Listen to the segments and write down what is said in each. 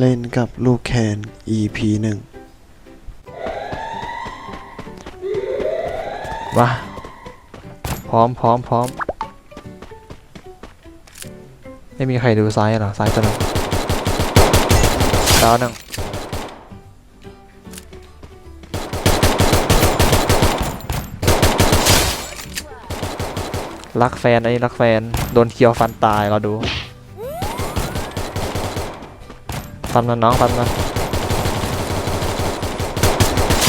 เล่นกับลูกแคน EP หนึ่งมาพร้อมพร้อมพร้อม ไม่มีใครดูซ้ายเหรอ ซ้ายตัวหนึงดาวหนึ่งรักแฟนไอ้รักแฟน โดนเคียวฟันตายเราดู ฟันมันน้องฟันมัน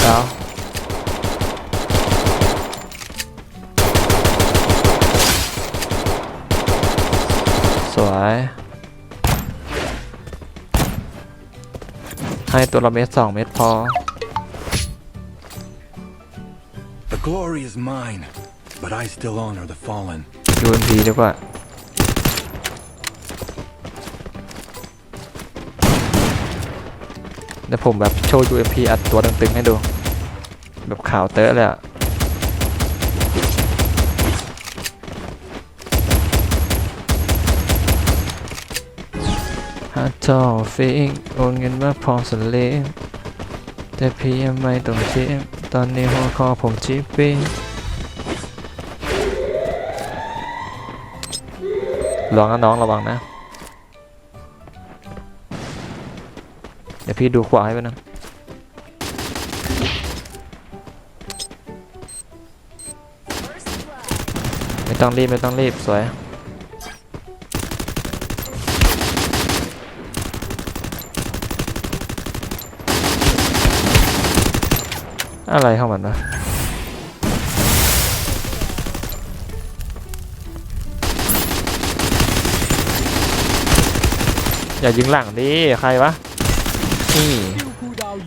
ดาวสวย ให้ตัวละเม็ดสองเม็ดพอ The glory is mine, but I still honor the fallen. ยูนพีดีกว่า เดี๋ยวผมแบบโชว์ UMP อัดตัวตึงๆให้ดู แบบข่าวเตอะเลยอะฮาทอฟิงโอนเงินมาพอสเลมแต่พี่ยังไม่ต้องเจ็บตอนนี้หัวคอผมจีบปิ้งระวังนะน้องระวังนะ เดี๋ยวพี่ดูขวาให้ไปนึงไม่ต้องรีบไม่ต้องรีบสวยอะไรเข้ามันวะอย่ายิงหลังดิ ใครวะ นี่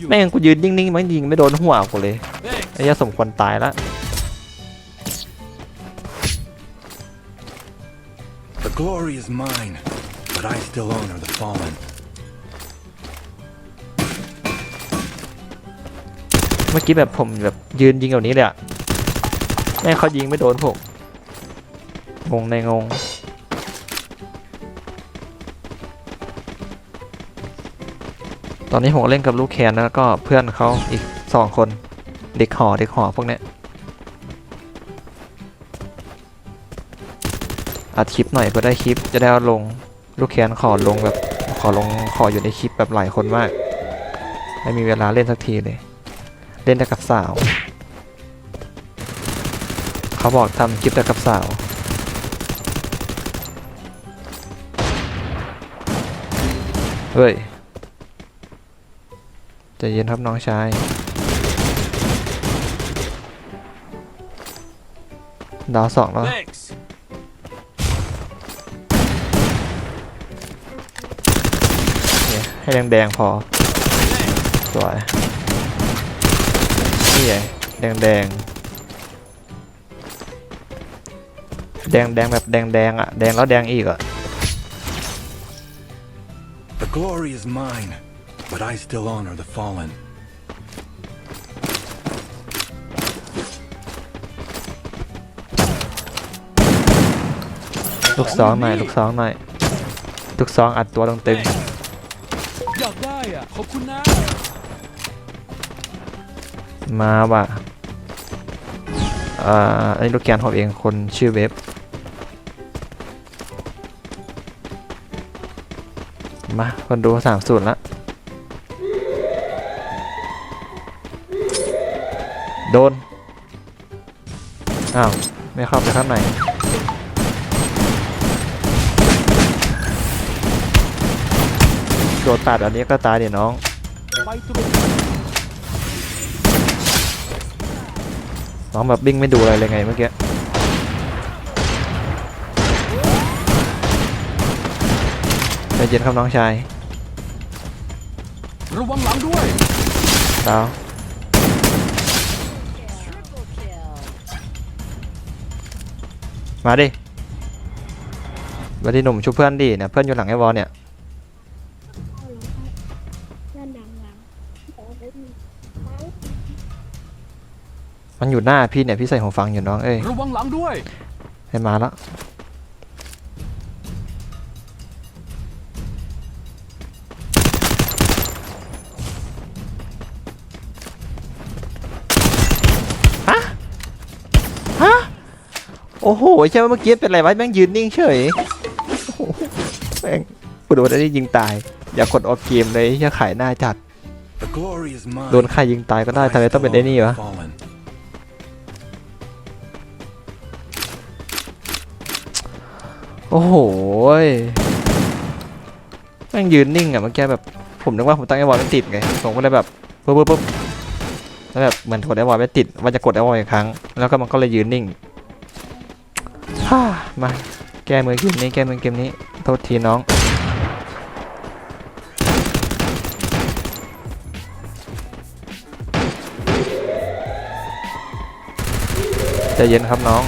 แม่งกูยืนนิ่งๆมันยิงไม่โดนหัวกูเลยไอ้ยาสมควรตายละ The glory is mine, but I still honor the fallen. เมื่อกี้แบบผมแบบยืนยิงแบบนี้เลยอะแม่งเขายิงไม่โดนผมงงในงง ตอนนี้ผมเล่นกับลูกแคนแล้วก็เพื่อนเขาอีกสองคน เด็กหอเด็กหอพวกเนี้ยอัดคลิปหน่อยเพื่อได้คลิปจะได้เอาลงลูกแคนขอลงแบบขอลงขออยู่ในคลิปแบบหลายคนมากไม่มีเวลาเล่นสักทีเลย เล่นแต่กับสาว เขาบอกทำคลิปแต่กับสาวเฮ้ย จะเย็นครับน้องชาย ดาวสองแล้ว Thanks. เนี่ยให้แดงๆพอ สวยนี่ไงแดงแดงแดงแดงแบบแดงแดงอะ แดงแล้วแดงอีกอะ The glory is mine, but I still honor the fallen. ลูกสองหน่อยลูกสองหน่อยลูกสองอัดตัวตรงตึงอยากได้อะขอบคุณนะ มาว่ะอ่าอันนี้ลูกแกนผมเองคนชื่อเว็บ มาคนดูสามสูตรละ โดน อ้าว ไม่เข้าไปข้างในโดนตัดอันนี้ก็ตายเดี๋ยวน้องไปตรงน้องแบบบิ้งไม่ดูอะไรเลยไงเมื่อกี้ใจเย็นครับน้องชาย ระวังหลังด้วยดาว มาดิ มาดิหนุ่มชุบเพื่อนดิเนี่ยเพื่อนอยู่หลังไอ้วอลเนี่ย ด้านหลังหลังแต่ว่าไม่มีมันอยู่หน้าพี่เนี่ยพี่ใส่หูฟังอยู่น้องเอ้ยระวังหลังด้วย ให้มาแล้ว โอ้โหใช่ไหมเมื่อกี้เป็นไรวะแม่งยืนนิ่งเฉยโอ้โหแม่งกูโดนได้ยิงตาย อย่ากดออกเกมเลยอย่าขายหน้าจัด โดนใครยิงตายก็ได้ทำไมต้องเป็นไอ้นี่วะโอ้โหแม่งยืนนิ่งอะเมื่อกี้แบบผมนึกว่าผมตั้งไอวอลไม่ติดไงผมก็เลยแบบปุ๊บปุ๊บปุ๊บแล้วแบบเหมือนกดไอวอลไม่ติดว่าจะกดไอวอลอีกครั้ง แล้วก็มันก็เลยยืนนิ่ง ฮ่ามาแก้มือเกมนี้แก้มือเกมนี้โทษทีน้องใจเย็นครับน้อง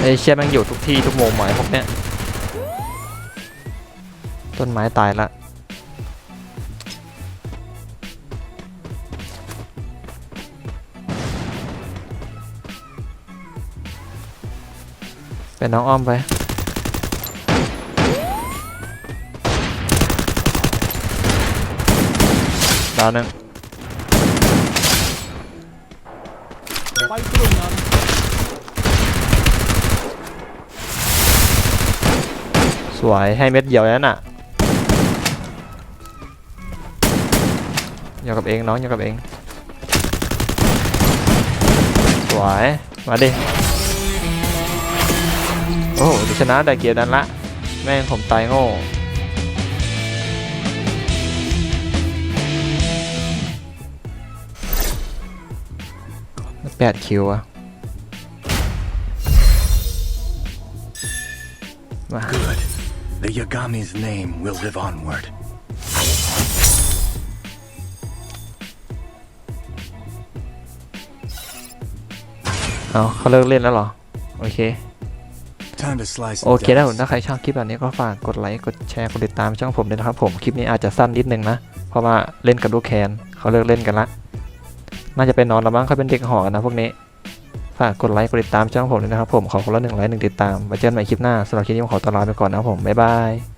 ไอ้เชี่ยม่งอยู่ทุกที่ทุกมุมหมายพวกเนี้ยต้นไม้ตายละ เป็นน้องอ้อมไป ดาวหนึ่งไปตรงนั้นสวยให้เม็ดเดียวแล้วน่ะอยู่กับเองน้องอยู่กับเอง สวย มาดิ โอ้โหชนะได้เกียร์ดันละ แม่งผมตายโง่แปดคิวอะมา Good. The Yagami's name will live onward. เอาเขาเลิกเล่นแล้วเหรอ โอเค Time to slice โอ and เคถ้าผม dice. ถ้าใครชอบคลิปแบบนี้ก็ฝากกดไลค์ กดแชร์ กดติดตามช่องผมด้วยนะครับผม คลิปนี้อาจจะสั้นนิดนึงนะ เพราะว่าเล่นกับลูกแคนเขาเลิกเล่นกันละ น่าจะไปนอนแล้วมั้งเขาเป็นเด็กหอกันนะพวกนี้ ฝากกดไลค์ กดติดตามช่องผมด้วยนะครับผม ขอคนละหนึ่งไลค์หนึ่งติดตามไว้เจอกันใหม่คลิปหน้าสำหรับคลิปนี้ผมขอตัวลาไปก่อนนะครับผม บ๊ายบาย